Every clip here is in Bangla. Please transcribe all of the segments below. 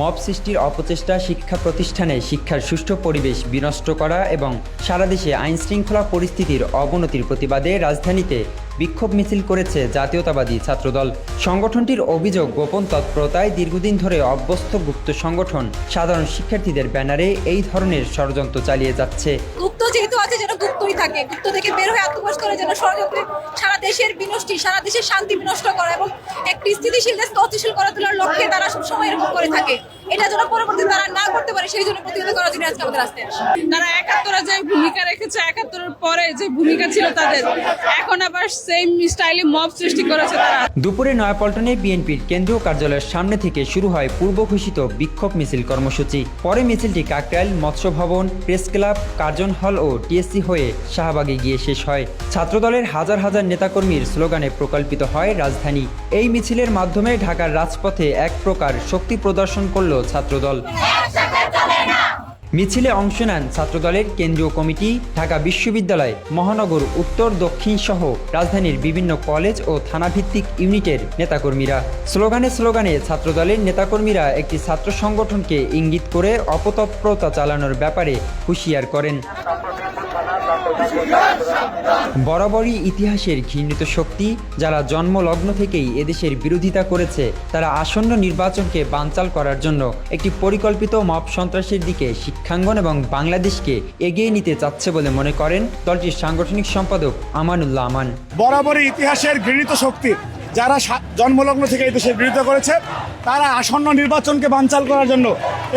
মব সৃষ্টির অপচেষ্টা শিক্ষা প্রতিষ্ঠানে শিক্ষার সুষ্ঠু পরিবেশ বিনষ্ট করা এবং সারা দেশে আইন শৃঙ্খলা পরিস্থিতির অবনতির প্রতিবাদে রাজধানীতে বিক্ষোভ মিছিল করেছে জাতীয়তাবাদী ছাত্রদল। সংগঠনটির অভিযোগ গোপন তৎপরতায় দীর্ঘদিন ধরে অভ্যস্ত গুপ্ত সংগঠন সাধারণ শিক্ষার্থীদের ব্যানারে এই ধরনের ষড়যন্ত্র চালিয়ে যাচ্ছে। গুপ্ত যেহেতু আছে যেন গুপ্তই থাকে। গুপ্ত থেকে বের হয়ে আত্মপ্রকাশ করে যেন ষড়যন্ত্রে সারা দেশের বিনষ্টি সারা দেশের শান্তি বিনষ্ট করা এবং একটি স্থিতিশীল দেশকে অস্থিশীল করে তোলার লক্ষ্যে তারা সবসময় এরকম করে থাকে। এটা যেন পরবর্তী তারা না করতে পারে সেই জন্য প্রতিহত করার জন্য আজকে আমাদের আসতে আসে। তারা একাত্তরে যে ভূমিকা রেখেছে একাত্তরের পরে যে ভূমিকা ছিল তাদের এখন আবার সেম স্টাইলে মব সৃষ্টি করেছে তারা। দুপুরে নয়াপল্টনে বিএনপির কেন্দ্রীয় কার্যালয়ের সামনে থেকে শুরু হয় পূর্ব ঘোষিত বিক্ষোভ মিছিল কর্মসূচি। পরে মিছিলটি কাকরাইল মৎস্য ভবন প্রেস ক্লাব কার্জন হল ও টিএসসি হয়ে শাহবাগে গিয়ে শেষ হয়। ছাত্রদলের হাজার হাজার নেতাকর্মীর স্লোগানে প্রকল্পিত হয় রাজধানী। এই মিছিলের মাধ্যমে ঢাকার রাজপথে এক প্রকার শক্তি প্রদর্শন করল ছাত্রদল। মিছিলে অংশ নেন ছাত্রদলের কেন্দ্রীয় কমিটি, ঢাকা বিশ্ববিদ্যালয়, মহানগর, উত্তর, দক্ষিণ সহ রাজধানীর বিভিন্ন কলেজ ও থানাভিত্তিক ইউনিটের নেতাকর্মীরা। স্লোগানে স্লোগানে ছাত্রদলের নেতাকর্মীরা একটি ছাত্র সংগঠনকে ইঙ্গিত করে অপতৎপরতা চালানোর ব্যাপারে হুঁশিয়ার করেন। বরাবরই ইতিহাসের ঘৃণিত শক্তি যারা জন্মলগ্ন থেকেই এদেশের বিরোধিতা করেছে, তারা আসন্ন নির্বাচনকে বানচাল করার জন্য একটি পরিকল্পিত মব সন্ত্রাসের দিকে শিক্ষাঙ্গন এবং বাংলাদেশকে এগিয়ে নিতে চাচ্ছে বলে মনে করেন দলটির সাংগঠনিক সম্পাদক আমানুল্লাহ আমান। বরাবরই ইতিহাসের ঘৃণিত শক্তি যারা জন্মলগ্ন থেকে এই দেশের বিরোধিতা করেছে, তারা আসন্ন নির্বাচনকে বানচাল করার জন্য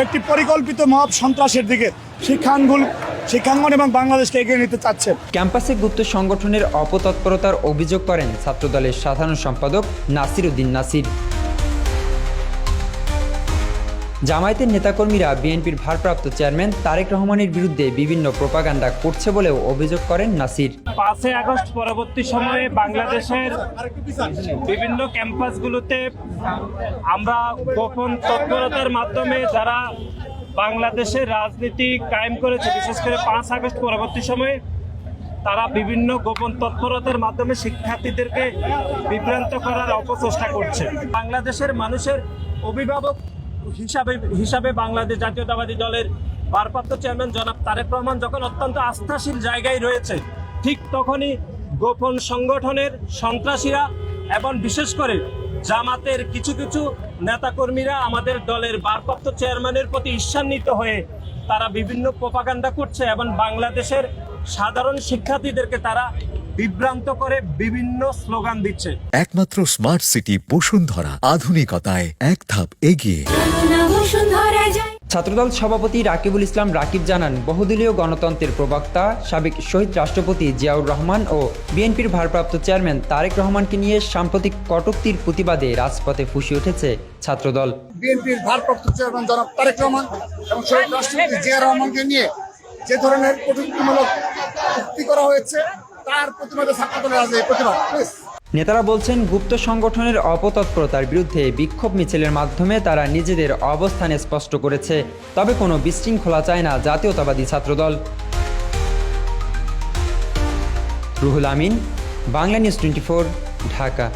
একটি পরিকল্পিত মব সন্ত্রাসের দিকে শিক্ষাঙ্গুল শিক্ষাঙ্গন এবং বাংলাদেশকে এগিয়ে নিতে চাচ্ছে। ক্যাম্পাসে গুপ্ত সংগঠনের অপতৎপরতার অভিযোগ করেন ছাত্রদলের সাধারণ সম্পাদক নাসির উদ্দিন নাসির। জামায়াতের নেতাকর্মীরা বিএনপির ভারপ্রাপ্ত চেয়ারম্যান তারেক রহমানের বিরুদ্ধে বিভিন্ন প্রপাগান্ডা করছে বলেও অভিযোগ করেন নাসির। পাঁচই আগস্ট পরবর্তী সময়ে বাংলাদেশের বিভিন্ন ক্যাম্পাসগুলোতে আমরা গোপন তৎপরতার মাধ্যমে যারা বাংলাদেশের রাজনীতি কায়েম করেছে, বিশেষ করে পাঁচ আগস্ট পরবর্তী সময়ে, তারা বিভিন্ন গোপন তৎপরতার মাধ্যমে শিক্ষার্থীদেরকে বিভ্রান্ত করার অপচেষ্টা করছে। বাংলাদেশের মানুষের অভিভাবক হিসাবে হিসাবে বাংলাদেশ জাতীয়তাবাদী দলের ভারপ্রাপ্ত চেয়ারম্যান জনাব তারেক রহমান যখন অত্যন্ত আস্থাশীল জায়গায় রয়েছে, ঠিক তখনই গোপন সংগঠনের সন্ত্রাসীরা এবং বিশেষ করে জামাতের কিছু কিছু নেতাকর্মীরা আমাদের দলের ভারপ্রাপ্ত চেয়ারম্যানের প্রতি ঈর্ষান্বিত হয়ে তারা বিভিন্ন প্রপাগান্ডা করছে এবং বাংলাদেশের সাধারণ শিক্ষার্থীদেরকে তারা বিভ্রান্ত করে বিভিন্ন স্লোগান দিচ্ছে। একমাত্র স্মার্ট সিটি বসুন্ধরা, আধুনিকতায় এক ধাপ এগিয়ে। ছাত্রদল সভাপতি রাকিবুল ইসলাম রাকিব জানান, বহুদলীয় গণতন্ত্রের প্রবক্তা, সাবেক শহীদ রাষ্ট্রপতি জিয়াউর রহমান ও বিএনপির ভারপ্রাপ্ত চেয়ারম্যান তারেক রহমানকে নিয়ে সাম্প্রতিক কটূক্তির প্রতিবাদে রাজপথে ফুসে উঠেছে ছাত্রদল। বিএনপির ভারপ্রাপ্ত চেয়ারম্যান জনাব তারেক রহমান এবং শহীদ রাষ্ট্রপতি জিয়া রহমানকে নিয়ে যে ধরনের কটূক্তিমূলক উক্তি করা হয়েছে, তার প্রতিবাদে ছাত্রদলের আজ এই প্রতিবাদ। নেতারা বলছেন, গুপ্ত সংগঠনের অপতৎপরতার বিরুদ্ধে বিক্ষোভ মিছিলের মাধ্যমে তারা নিজেদের অবস্থান স্পষ্ট করেছে, তবে কোনো বিশৃঙ্খলা চায় না জাতীয়তাবাদী ছাত্রদল। Ruhul Amin, Bangla News twenty Dhaka.